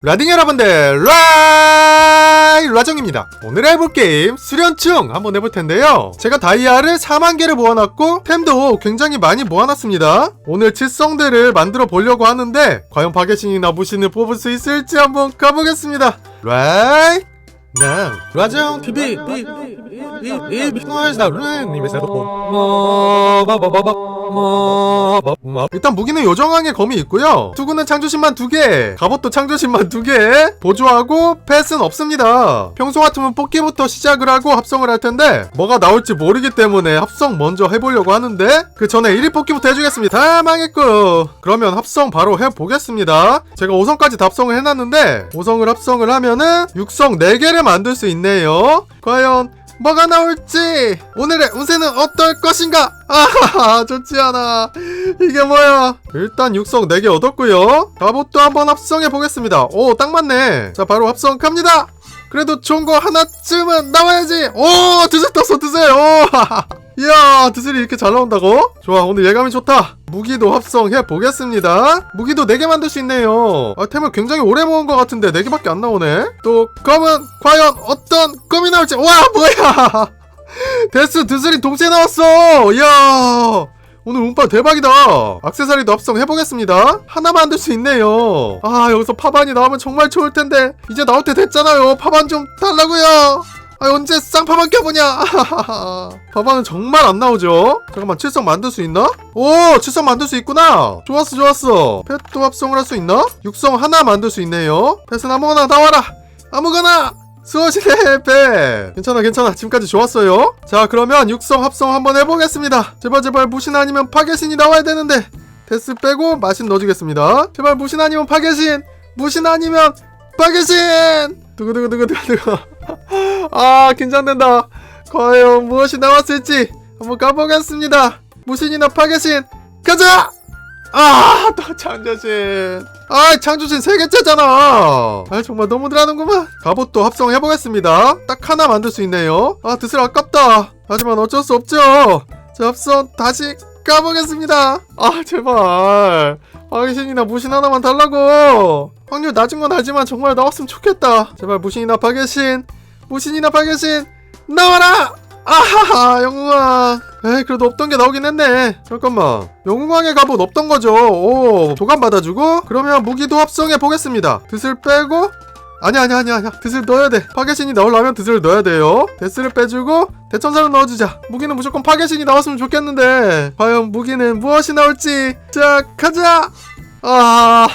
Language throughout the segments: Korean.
라딩 여러분들 라이 라정입니다 오늘 해볼 게임 수련충 한번 해볼 텐데요 제가 다이아를 4만 개를 모아놨고 템도 굉장히 많이 모아놨습니다 오늘 칠성들을 만들어 보려고 하는데 과연 파괴신이나 무신을 뽑을 수 있을지 한번 가보겠습니다 라이 나 라정 TV 이 미팅하시다 루님의 뭐, 일단 무기는 요정왕의 검이 있고요. 투구는 창조신만 2개 갑옷도 창조신만 2개 보조하고 펫은 없습니다. 평소 같으면 뽑기부터 시작을 하고 합성을 할 텐데 뭐가 나올지 모르기 때문에 합성 먼저 해보려고 하는데 그 전에 1위 뽑기부터 해주겠습니다. 다 망했고. 그러면 합성 바로 해보겠습니다. 제가 5성까지 다 합성을 해놨는데 5성을 합성을 하면은 6성 4개를 만들 수 있네요. 과연 뭐가 나올지. 오늘의 운세는 어떨 것인가? 아하하 좋지 않아. 이게 뭐야? 일단 육성 4개 얻었고요. 갑옷도 한번 합성해 보겠습니다. 오 딱 맞네. 자 바로 합성 갑니다. 그래도 좋은 거 하나쯤은 나와야지. 오 드슬 떴어 드슬 오. 이야 드슬이 이렇게 잘 나온다고? 좋아 오늘 예감이 좋다. 무기도 합성해 보겠습니다. 무기도 4개 만들 수 있네요. 아, 템을 굉장히 오래 모은 것 같은데 4개밖에 안 나오네. 또 검은 과연 어떤 검이 나올지. 와 뭐야! 데스 드슬이 동시에 나왔어! 이야! 오늘 운빨 대박이다. 악세사리도 합성해보겠습니다. 하나 만들 수 있네요. 아 여기서 파반이 나오면 정말 좋을 텐데. 이제 나올 때 됐잖아요. 파반 좀 달라고요 아 언제 쌍파반 껴보냐? 파반은 정말 안 나오죠? 잠깐만 칠성 만들 수 있나? 오 칠성 만들 수 있구나! 좋았어 좋았어! 펫도 합성을 할 수 있나? 육성 하나 만들 수 있네요. 펫은 아무거나 나와라! 아무거나! 수호신의 배 괜찮아 괜찮아. 지금까지 좋았어요. 자 그러면 육성 합성 한번 해보겠습니다. 제발 제발 무신 아니면 파괴신이 나와야 되는데 데스 빼고 마신 넣어주겠습니다. 제발 무신 아니면 파괴신! 무신 아니면 파괴신! 두구두구두구두구 아 긴장된다 과연 무엇이 나왔을지 한번 가보겠습니다 무신이나 파괴신 가자 아, 또 창조신. 아, 창조신 세 개째잖아. 아, 정말 너무들 하는구만. 갑옷도 합성해보겠습니다. 딱 하나 만들 수 있네요. 아, 드슬 아깝다. 하지만 어쩔 수 없죠. 자, 합성 다시 가보겠습니다. 아, 제발. 파괴신이나 무신 하나만 달라고. 확률 낮은 건 알지만 정말 나왔으면 좋겠다. 제발 무신이나 파괴신. 무신이나 파괴신. 나와라! 아하하, 영웅왕. 에이, 그래도 없던 게 나오긴 했네. 잠깐만. 영웅왕의 갑옷 없던 거죠. 오, 도감 받아주고. 그러면 무기도 합성해 보겠습니다. 드슬 빼고. 아니야, 아니야, 아니야, 아니야. 드슬 넣어야 돼. 파괴신이 나오려면 드슬을 넣어야 돼요. 데스를 빼주고. 대천사를 넣어주자. 무기는 무조건 파괴신이 나왔으면 좋겠는데. 과연 무기는 무엇이 나올지. 자, 가자! 아,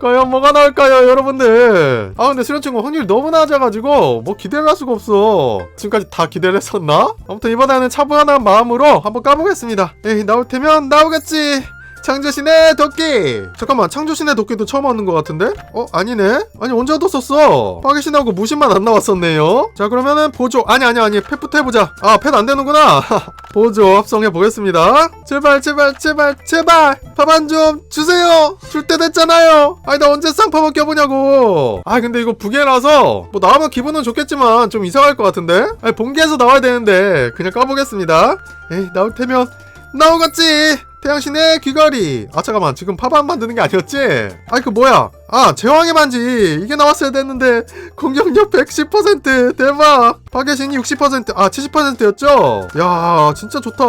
과연 뭐가 나올까요, 여러분들? 아, 근데 수련충은 확률이 너무 낮아가지고, 뭐 기대를 할 수가 없어. 지금까지 다 기대를 했었나? 아무튼 이번에는 차분한 마음으로 한번 까보겠습니다. 에이, 나올 테면 나오겠지. 창조신의 도끼! 잠깐만, 창조신의 도끼도 처음 얻는 것 같은데? 어, 아니네? 아니, 언제 얻었었어? 파괴신하고 무신만 안 나왔었네요? 자, 그러면은 보조. 아니, 아니, 아니, 펫부터 해보자. 아, 펫 안 되는구나. 보조 합성해 보겠습니다. 제발, 제발, 제발, 제발! 밥 안 좀 주세요! 줄 때 됐잖아요! 아니, 나 언제 쌍파만 껴보냐고! 아, 근데 이거 부계라서, 뭐, 나오면 기분은 좋겠지만, 좀 이상할 것 같은데? 아니, 본계에서 나와야 되는데, 그냥 까보겠습니다. 에이, 나올 테면, 나오겠지! 태양신의 귀걸이. 아, 잠깐만. 지금 파반 만드는 게 아니었지? 아이, 그 뭐야. 아, 제왕의 반지. 이게 나왔어야 됐는데, 공격력 110% 대박! 파괴신이 60%, 아, 70%였죠? 야, 진짜 좋다.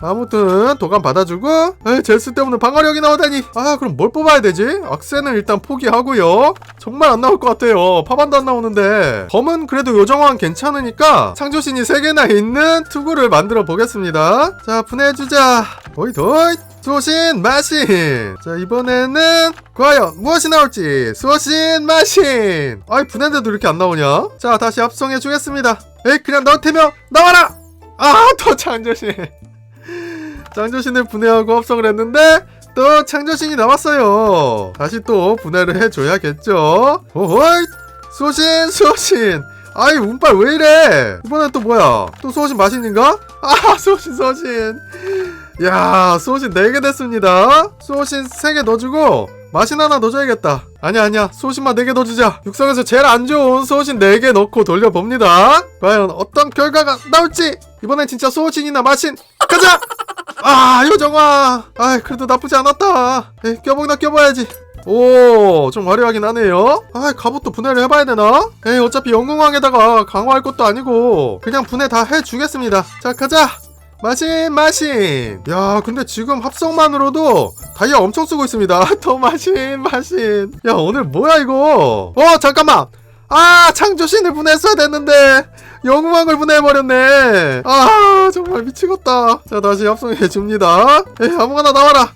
아무튼, 도감 받아주고, 에이, 젤스 때문에 방어력이 나오다니. 아, 그럼 뭘 뽑아야 되지? 악세는 일단 포기하고요. 정말 안 나올 것 같아요. 파반도 안 나오는데. 검은 그래도 요정왕 괜찮으니까, 창조신이 3개나 있는 투구를 만들어 보겠습니다. 자, 분해주자. 도이, 도이. 수호신 마신. 자 이번에는 과연 무엇이 나올지. 수호신 마신. 아이 분해인데도 이렇게 안 나오냐? 자 다시 합성해 주겠습니다. 에이 그냥 넣을 테면 나와라! 아또 창조신. 창조신을 분해하고 합성을 했는데 또 창조신이 나왔어요. 다시 또 분해를 해줘야겠죠? 오호이 수호신 수호신. 아이 운빨 왜 이래? 이번엔 또 뭐야? 또 수호신 마신인가? 아 수호신 수호신 야 수호신 4개 됐습니다. 수호신 3개 넣어주고 마신 하나 넣어줘야겠다. 아니야 아니야. 수호신만 4개 넣어주자. 육성에서 제일 안 좋은 수호신 4개 넣고 돌려봅니다. 과연 어떤 결과가 나올지. 이번엔 진짜 수호신이나 마신. 가자! 아 요정아 아 그래도 나쁘지 않았다. 에이, 껴보기나 껴봐야지. 오, 좀 화려하긴 하네요. 아, 갑옷도 분해를 해봐야 되나? 에이, 어차피 영웅왕에다가 강화할 것도 아니고 그냥 분해 다 해주겠습니다. 자, 가자. 마신 마신. 야 근데 지금 합성만으로도 다이아 엄청 쓰고 있습니다. 더 마신 마신. 야 오늘 뭐야 이거? 어 잠깐만. 아 창조신을 분해했어야 됐는데 영웅왕을 분해해버렸네. 아 정말 미치겠다. 자 다시 합성해줍니다. 에이 아무거나 나와라.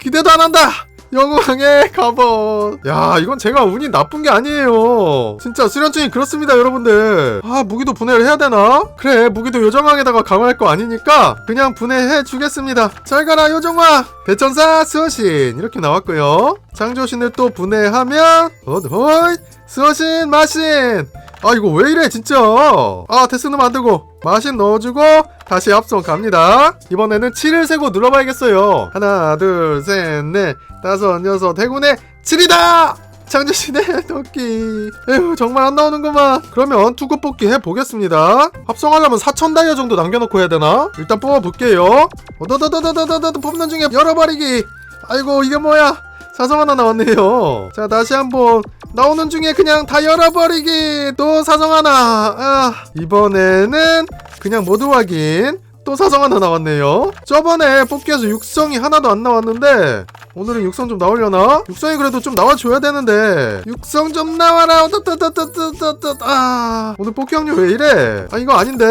기대도 안 한다 영웅왕의 갑옷. 야 이건 제가 운이 나쁜 게 아니에요. 진짜 수련증이 그렇습니다 여러분들. 아 무기도 분해를 해야 되나? 그래 무기도 요정왕에다가 강화할 거 아니니까 그냥 분해해 주겠습니다. 잘 가라 요정왕. 대천사 수호신. 이렇게 나왔고요. 창조신을 또 분해하면 헛헛 수호신 마신 아 이거 왜 이래 진짜 아 데스는 만들고 마신 넣어주고 다시 합성 갑니다 이번에는 7을 세고 눌러봐야겠어요 하나 둘셋넷 다섯 여섯 해군의 7이다 창조신의 토끼 에휴 정말 안 나오는구만 그러면 투구 뽑기 해보겠습니다 합성하려면 4천 다이아 정도 남겨놓고 해야 되나? 일단 뽑아볼게요 어더더더더더더더 뽑는 중에 열어버리기 아이고 이게 뭐야 사성 하나 나왔네요 자 다시 한번 나오는 중에 그냥 다 열어버리기 또 사성 하나 아 이번에는 그냥 모두 확인 또 사성 하나 나왔네요 저번에 뽑기에서 육성이 하나도 안 나왔는데 오늘은 육성 좀 나오려나? 육성이 그래도 좀 나와줘야 되는데 육성 좀 나와라 따따따따따따 아 오늘 뽑기 확률 왜 이래? 아 이거 아닌데?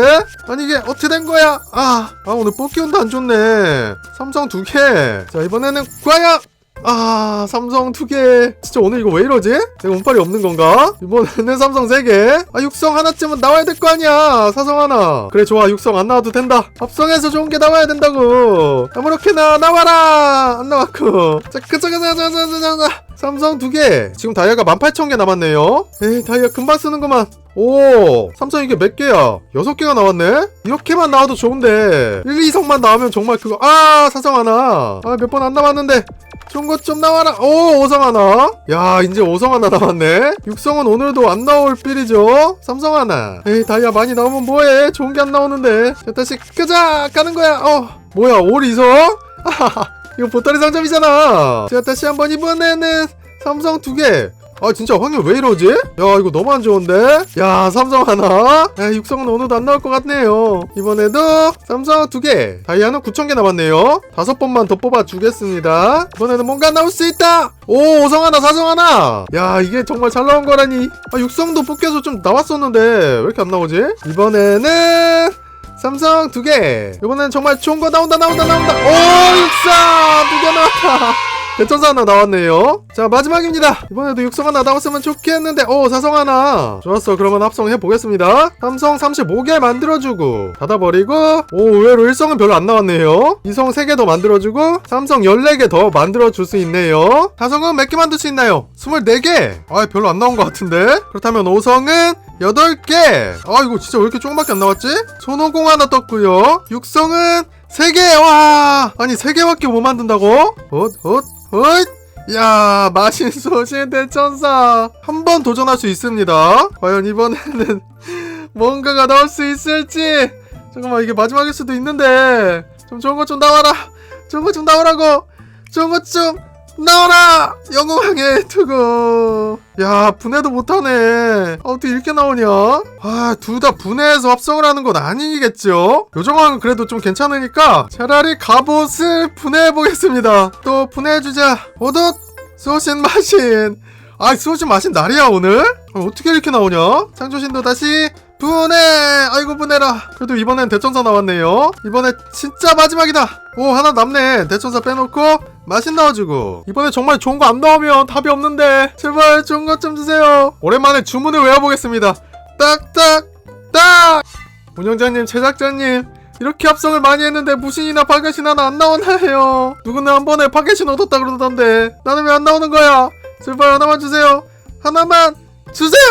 아니 이게 어떻게 된 거야? 아, 아 오늘 뽑기 운도 안 좋네 삼성 두개자 이번에는 과연 아 삼성 두 개. 진짜 오늘 이거 왜 이러지? 내가 운빨이 없는 건가? 이번에는 삼성 세개아 육성 하나쯤은 나와야 될 거 아니야. 사성 하나. 그래 좋아. 육성 안 나와도 된다. 합성해서 좋은 게 나와야 된다고. 아무렇게나 나와라! 안 나왔고. 자 그자 그자 그자 그자 그자 삼성 두개. 지금 다이아가 18,000개 남았네요. 에이 다이아 금방 쓰는구만. 오 삼성 이게 몇 개야? 여섯 개가 나왔네? 이렇게만 나와도 좋은데. 1, 2성만 나오면 정말 그거. 아 사성 하나. 아 몇 번 안 남았는데 좋은 것 좀 나와라. 오, 5성 하나. 야, 이제 5성 하나 남았네. 6성은 오늘도 안 나올 필이죠. 3성 하나. 에이, 다이아 많이 나오면 뭐해? 좋은 게 안 나오는데. 자, 다시 끄자! 가는 거야. 어, 뭐야, 올 2성? 이거 보따리 상점이잖아. 자, 다시 한번 이번에는 삼성 두 개. 아 진짜 확률 왜 이러지? 야 이거 너무 안 좋은데? 야 삼성 하나 야 육성은 오늘도 안 나올 것 같네요 이번에도 삼성 두개 다이아는 9,000개 남았네요 다섯 번만 더 뽑아주겠습니다 이번에는 뭔가 나올 수 있다 오 오성 하나 사성 하나 야 이게 정말 잘 나온 거라니 아 육성도 뽑기에서 좀 나왔었는데 왜 이렇게 안 나오지? 이번에는 삼성 두 개. 이번엔 정말 좋은 거 나온다 나온다 나온다. 오 육성 두개 나왔다. 대천사 하나 나왔네요. 자 마지막입니다. 이번에도 육성 하나 나왔으면 좋겠는데 오 사성 하나. 좋았어. 그러면 합성해 보겠습니다. 삼성 35개 만들어주고 닫아버리고 오 의외로 1성은 별로 안 나왔네요. 2성 3개 더 만들어주고 삼성 14개 더 만들어줄 수 있네요. 다성은 몇 개 만들 수 있나요? 24개. 아 별로 안 나온 것 같은데. 그렇다면 5성은 8개! 아, 이거 진짜 왜 이렇게 조금밖에 안 나왔지? 손오공 하나 떴고요 육성은 3개! 와! 아니, 3개밖에 못 만든다고? 헛, 헛, 헛! 야, 마신 소신 대 천사! 한 번 도전할 수 있습니다. 과연 이번에는 뭔가가 나올 수 있을지! 잠깐만, 이게 마지막일 수도 있는데! 좀 좋은 것 좀 나와라! 좋은 것 좀 나오라고! 좋은 것좀 나와라! 영웅왕의 투구! 야, 분해도 못하네. 아, 어떻게 이렇게 나오냐? 아, 둘 다 분해해서 합성을 하는 건 아니겠죠? 요정왕은 그래도 좀 괜찮으니까 차라리 갑옷을 분해해보겠습니다. 또 분해해주자. 오덧! 수호신 마신! 아, 수호신 마신 날이야, 오늘? 아, 어떻게 이렇게 나오냐? 창조신도 다시 분해! 아이고, 분해라. 그래도 이번엔 대천사 나왔네요. 이번에 진짜 마지막이다. 오, 하나 남네. 대천사 빼놓고 마신 넣어주고. 이번에 정말 좋은 거 안 나오면 답이 없는데. 제발 좋은 것 좀 주세요. 오랜만에 주문을 외워보겠습니다. 딱딱, 딱! 운영자님, 제작자님. 이렇게 합성을 많이 했는데 무신이나 파겟신 하나 안 나오나요? 누구는 한 번에 파겟신 얻었다 그러던데 나는 왜 안 나오는 거야? 제발 하나만 주세요. 하나만 주세요!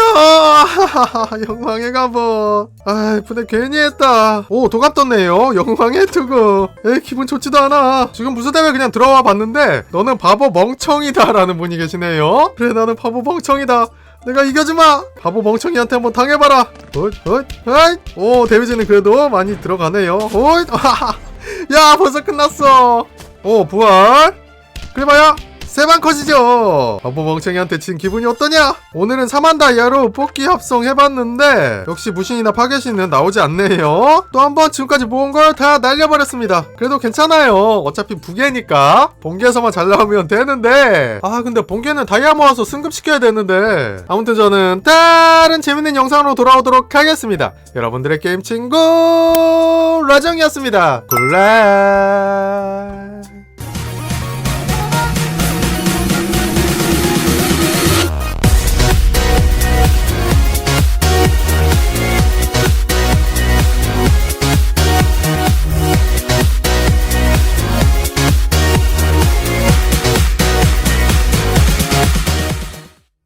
영광의 갑옷. 아, 분해 괜히 했다. 오, 도갑 떴네요. 영광의 투구. 에이, 기분 좋지도 않아. 지금 무슨 대회 그냥 들어와 봤는데, 너는 바보 멍청이다 라는 분이 계시네요. 그래, 나는 바보 멍청이다. 내가 이겨주마! 바보 멍청이한테 한번 당해봐라! 헛, 헛, 헛! 오, 데미지는 그래도 많이 들어가네요. 헛! 야, 벌써 끝났어! 오, 부활! 그래봐야! 세방 컷이죠. 바보 멍청이한테 진 기분이 어떠냐? 오늘은 4만 다이아로 뽑기 합성 해봤는데 역시 무신이나 파괴신은 나오지 않네요. 또 한 번 지금까지 모은 걸 다 날려버렸습니다. 그래도 괜찮아요. 어차피 부계니까. 본계에서만 잘 나오면 되는데. 아 근데 본계는 다이아 모아서 승급시켜야 되는데. 아무튼 저는 다른 재밌는 영상으로 돌아오도록 하겠습니다. 여러분들의 게임 친구 라정이었습니다. 굿라이